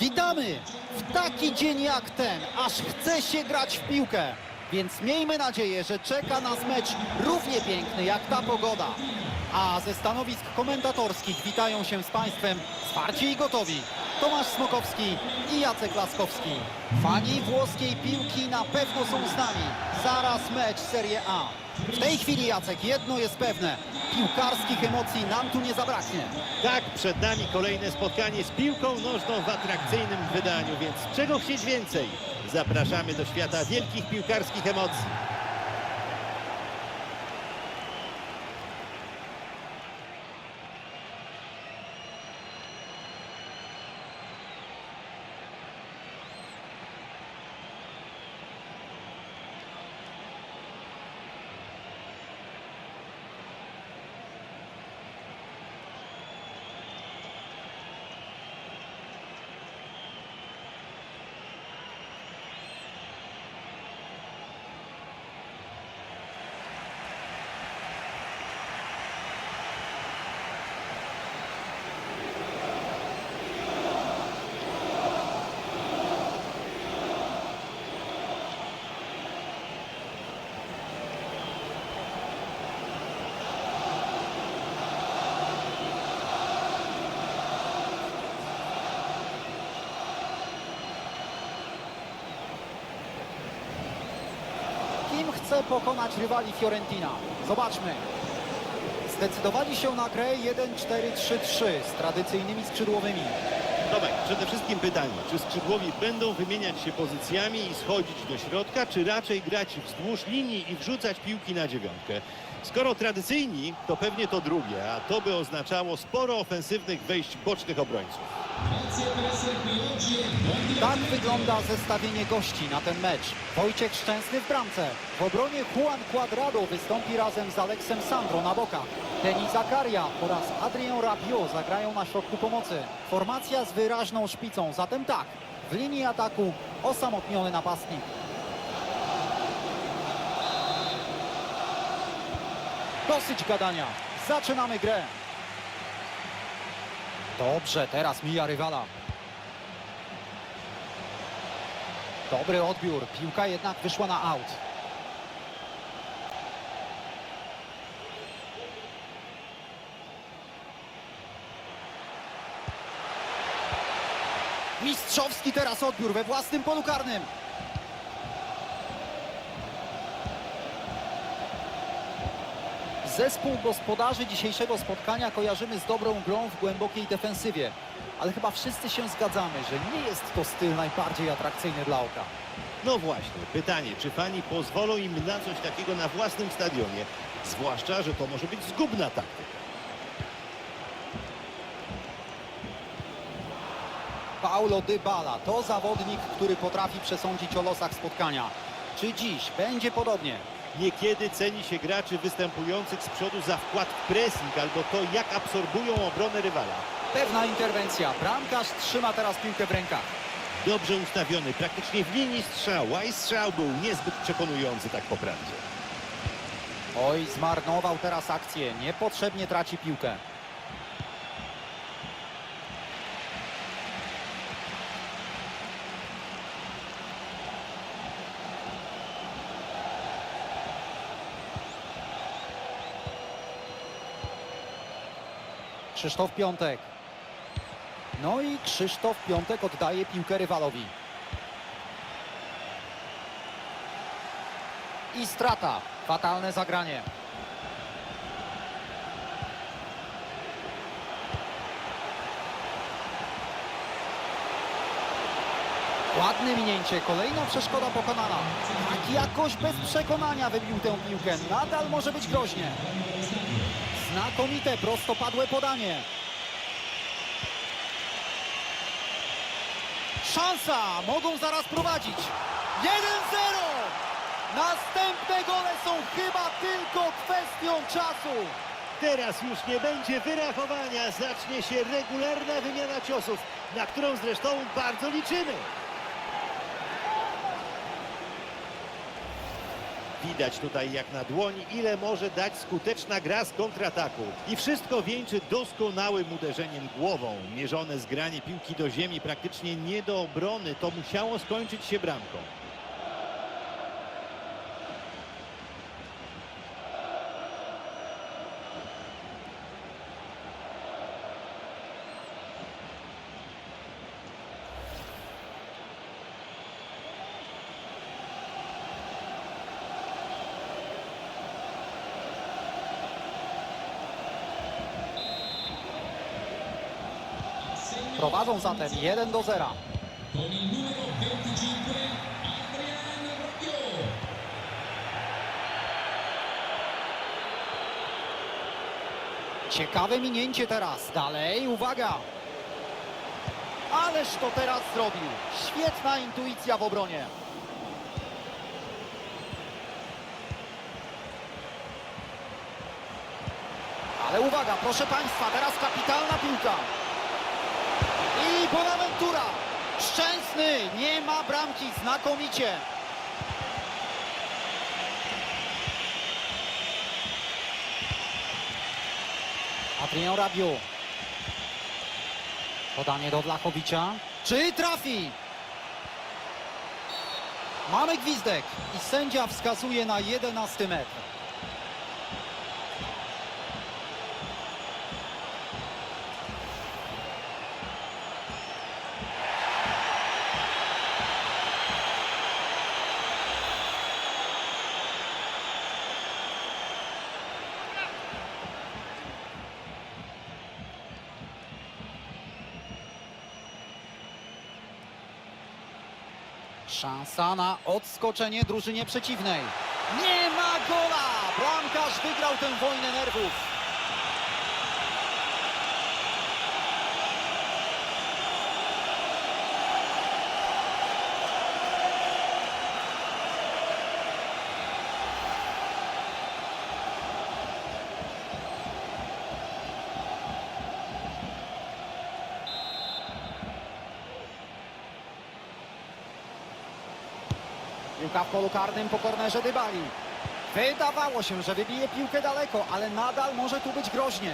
Witamy w taki dzień jak ten, aż chce się grać w piłkę. Więc miejmy nadzieję, że czeka nas mecz równie piękny jak ta pogoda. A ze stanowisk komentatorskich witają się z Państwem zwarci i gotowi Tomasz Smokowski i Jacek Laskowski. Fani włoskiej piłki na pewno są z nami. Zaraz mecz Serie A. W tej chwili, Jacek, jedno jest pewne. Piłkarskich emocji nam tu nie zabraknie. Tak, przed nami kolejne spotkanie z piłką nożną w atrakcyjnym wydaniu, więc czego chcieć więcej? Zapraszamy do świata wielkich piłkarskich emocji. Chce pokonać rywali Fiorentina? Zobaczmy. Zdecydowali się na grę 1-4-3-3 z tradycyjnymi skrzydłowymi. Tomek, przede wszystkim pytanie, czy skrzydłowi będą wymieniać się pozycjami i schodzić do środka, czy raczej grać wzdłuż linii i wrzucać piłki na dziewiątkę? Skoro tradycyjni, to pewnie to drugie, a to by oznaczało sporo ofensywnych wejść bocznych obrońców. Tak wygląda zestawienie gości na ten mecz. Wojciech Szczęsny w bramce. W obronie Juan Cuadrado wystąpi razem z Aleksem Sandro na bokach. Denis Zakaria oraz Adrien Rabiot zagrają na środku pomocy. Formacja z wyraźną szpicą, zatem tak, w linii ataku osamotniony napastnik. Dosyć gadania. Zaczynamy grę. Dobrze, teraz mija rywala. Dobry odbiór. Piłka jednak wyszła na aut. Mistrzowski teraz odbiór we własnym polu karnym. Zespół gospodarzy dzisiejszego spotkania kojarzymy z dobrą grą w głębokiej defensywie. Ale chyba wszyscy się zgadzamy, że nie jest to styl najbardziej atrakcyjny dla oka. No właśnie, pytanie, czy fani pozwolą im na coś takiego na własnym stadionie? Zwłaszcza, że to może być zgubna taktyka. Paulo Dybala to zawodnik, który potrafi przesądzić o losach spotkania. Czy dziś będzie podobnie? Niekiedy ceni się graczy występujących z przodu za wkład w pressing albo to, jak absorbują obronę rywala. Pewna interwencja. Bramkarz trzyma teraz piłkę w rękach. Dobrze ustawiony, praktycznie w linii strzału, a i strzał był niezbyt przekonujący tak po prawdzie. Oj, zmarnował teraz akcję. Niepotrzebnie traci piłkę. Krzysztof Piątek. No i Krzysztof Piątek oddaje piłkę rywalowi. I strata. Fatalne zagranie. Ładne minięcie, kolejna przeszkoda pokonana. Tak jakoś bez przekonania wybił tę piłkę. Nadal może być groźnie. Znakomite, prostopadłe podanie. Szansa! Mogą zaraz prowadzić. 1-0! Następne gole są chyba tylko kwestią czasu. Teraz już nie będzie wyrachowania, zacznie się regularna wymiana ciosów, na którą zresztą bardzo liczymy. Widać tutaj jak na dłoni, ile może dać skuteczna gra z kontrataku. I wszystko wieńczy doskonałym uderzeniem głową. Mierzone zgranie piłki do ziemi praktycznie nie do obrony. To musiało skończyć się bramką. Prowadzą zatem 1 do 0. con il numero 25 Adrian Rabiot. Ciekawe minięcie teraz. Dalej, uwaga. Ależ to teraz zrobił. Świetna intuicja w obronie. Ale uwaga, proszę Państwa, teraz kapitalna piłka. I Bonaventura. Szczęsny, nie ma bramki, znakomicie. Adrian Rabiu. Podanie do Blachowicza. Czy trafi? Mamy gwizdek i sędzia wskazuje na 11 metr. Szansa na odskoczenie drużynie przeciwnej. Nie ma gola! Bramkarz wygrał tę wojnę nerwów. Piłka w polu karnym po kornerze Dybali. Wydawało się, że wybije piłkę daleko, ale nadal może tu być groźnie.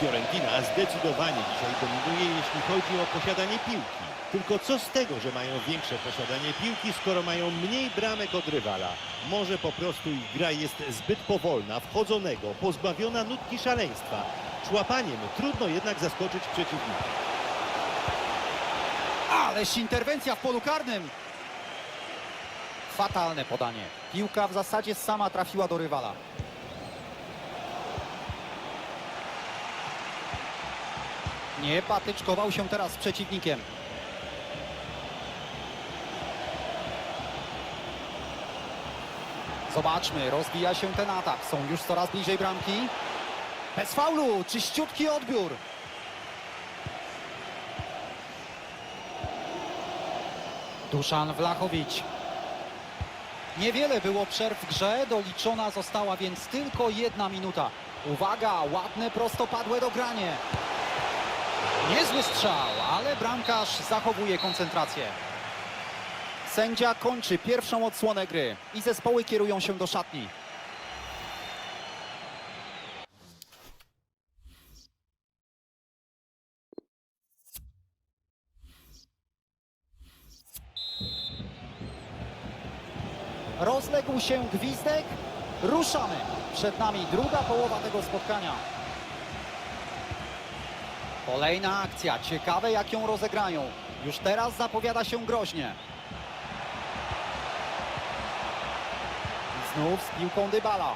Fiorentina zdecydowanie dzisiaj dominuje, jeśli chodzi o posiadanie piłki. Tylko co z tego, że mają większe posiadanie piłki, skoro mają mniej bramek od rywala? Może po prostu ich gra jest zbyt powolna, wchodzonego, pozbawiona nutki szaleństwa. Szłapaniem trudno jednak zaskoczyć przeciwnika. Ależ interwencja w polu karnym. Fatalne podanie. Piłka w zasadzie sama trafiła do rywala. Nie patyczkował się teraz z przeciwnikiem. Zobaczmy, rozwija się ten atak. Są już coraz bliżej bramki. Bez faulu, czyściutki odbiór. Duszan Wlachowicz. Niewiele było przerw w grze, doliczona została więc tylko jedna minuta. Uwaga, ładne prostopadłe dogranie. Niezły strzał, ale bramkarz zachowuje koncentrację. Sędzia kończy pierwszą odsłonę gry i zespoły kierują się do szatni. Rozległ się gwizdek. Ruszamy. Przed nami druga połowa tego spotkania. Kolejna akcja. Ciekawe jak ją rozegrają. Już teraz zapowiada się groźnie. Znów z piłką Dybala.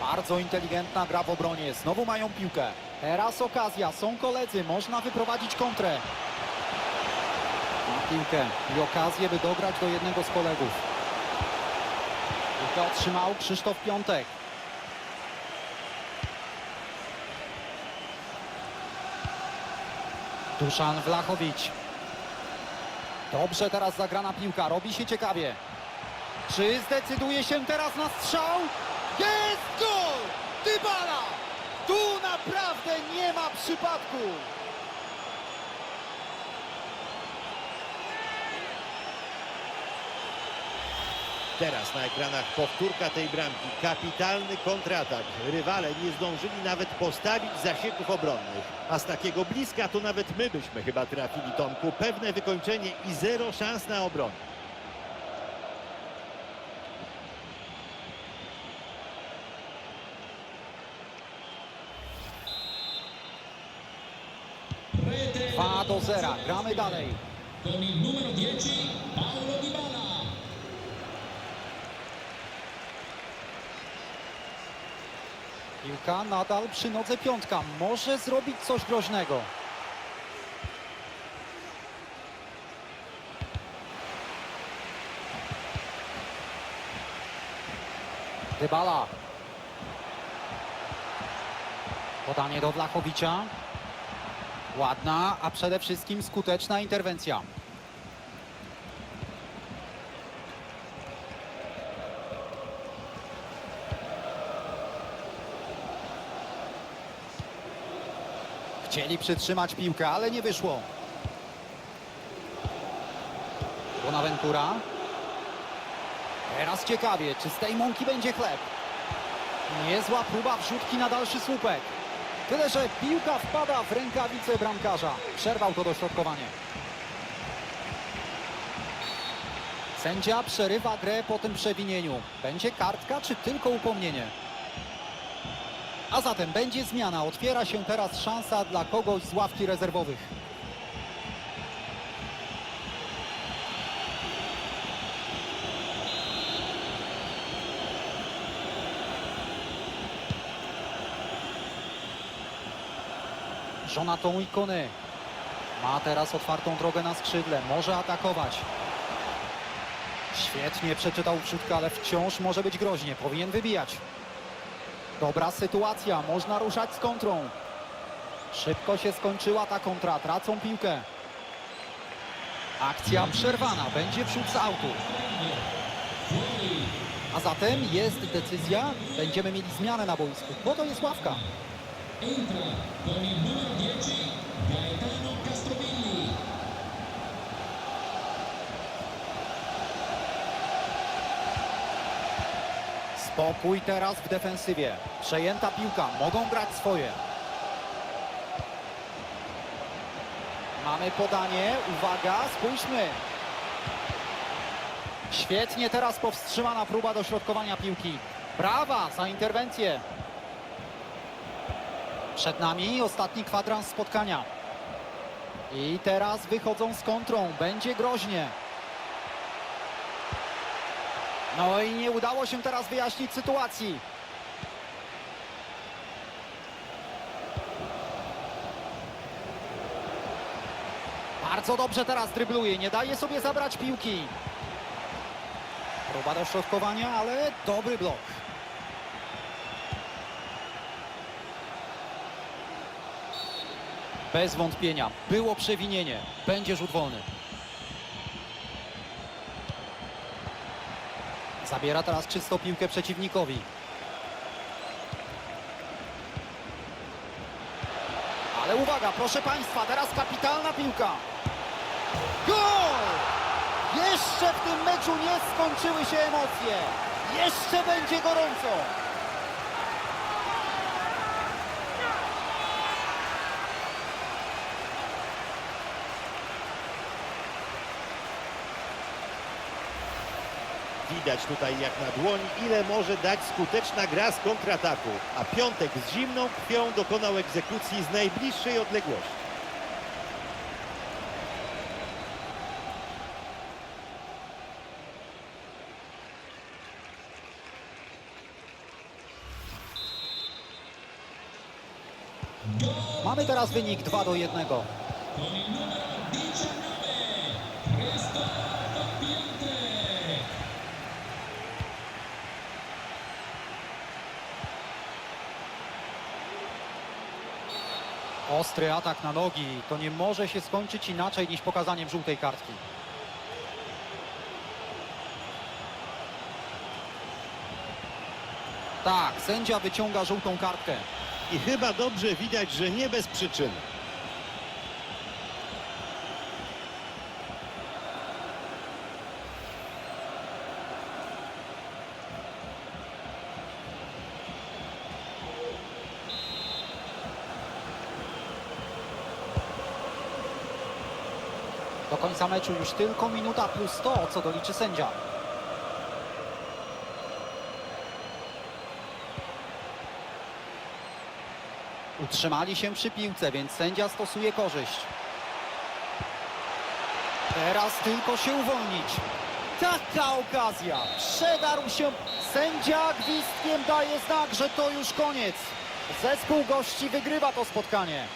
Bardzo inteligentna gra w obronie. Znowu mają piłkę. Teraz okazja. Są koledzy. Można wyprowadzić kontrę. Piłkę i okazję, by dograć do jednego z kolegów. Piłkę otrzymał Krzysztof Piątek. Duszan Wlachowicz. Dobrze teraz zagrana piłka, robi się ciekawie. Czy zdecyduje się teraz na strzał? Jest gol! Dybala! Tu naprawdę nie ma przypadku! Teraz na ekranach powtórka tej bramki. Kapitalny kontratak. Rywale nie zdążyli nawet postawić zasieków obronnych. A z takiego bliska to nawet my byśmy chyba trafili, Tomku. Pewne wykończenie i zero szans na obronę. Rete 2 do 0. Gramy dalej. con il numero 10 Paolo Dybala. Piłka nadal przy nodze piątka. Może zrobić coś groźnego. Dybala. Podanie do Wlachowicza. Ładna, a przede wszystkim skuteczna interwencja. Chcieli przytrzymać piłkę, ale nie wyszło. Bonaventura. Teraz ciekawie, czy z tej mąki będzie chleb. Niezła próba wrzutki na dalszy słupek. Tyle, że piłka wpada w rękawice bramkarza. Przerwał to dośrodkowanie. Sędzia przerywa grę po tym przewinieniu. Będzie kartka, czy tylko upomnienie? A zatem będzie zmiana. Otwiera się teraz szansa dla kogoś z ławki rezerwowych. Jonathan Ikony ma teraz otwartą drogę na skrzydle. Może atakować. Świetnie przeczytał wrzutkę, ale wciąż może być groźnie. Powinien wybijać. Dobra sytuacja, można ruszać z kontrą. Szybko się skończyła ta kontra, tracą piłkę. Akcja przerwana, będzie wrzut z autu. A zatem jest decyzja, będziemy mieli zmianę na boisku, bo to jest ławka. Entra con il numero 10 Gaetano. Spokój teraz w defensywie. Przejęta piłka, mogą grać swoje. Mamy podanie, uwaga, spójrzmy. Świetnie teraz powstrzymana próba dośrodkowania piłki. Brawa za interwencję. Przed nami ostatni kwadrans spotkania. I teraz wychodzą z kontrą, będzie groźnie. No i nie udało się teraz wyjaśnić sytuacji. Bardzo dobrze teraz drybluje, nie daje sobie zabrać piłki. Próba dośrodkowania, ale dobry blok. Bez wątpienia, było przewinienie, będzie rzut wolny. Zabiera teraz czysto piłkę przeciwnikowi. Ale uwaga, proszę Państwa, teraz kapitalna piłka. Gol! Jeszcze w tym meczu nie skończyły się emocje. Jeszcze będzie gorąco. Widać tutaj jak na dłoni, ile może dać skuteczna gra z kontrataku. A Piątek z zimną krwią dokonał egzekucji z najbliższej odległości. Mamy teraz wynik 2 do 1. Ostry atak na nogi. To nie może się skończyć inaczej niż pokazaniem żółtej kartki. Tak, sędzia wyciąga żółtą kartkę. I chyba dobrze widać, że nie bez przyczyny. Do końca meczu już tylko minuta plus 100, co doliczy sędzia. Utrzymali się przy piłce, więc sędzia stosuje korzyść. Teraz tylko się uwolnić. Taka okazja. Przedarł się. Sędzia gwizdkiem daje znak, że to już koniec. Zespół gości wygrywa to spotkanie.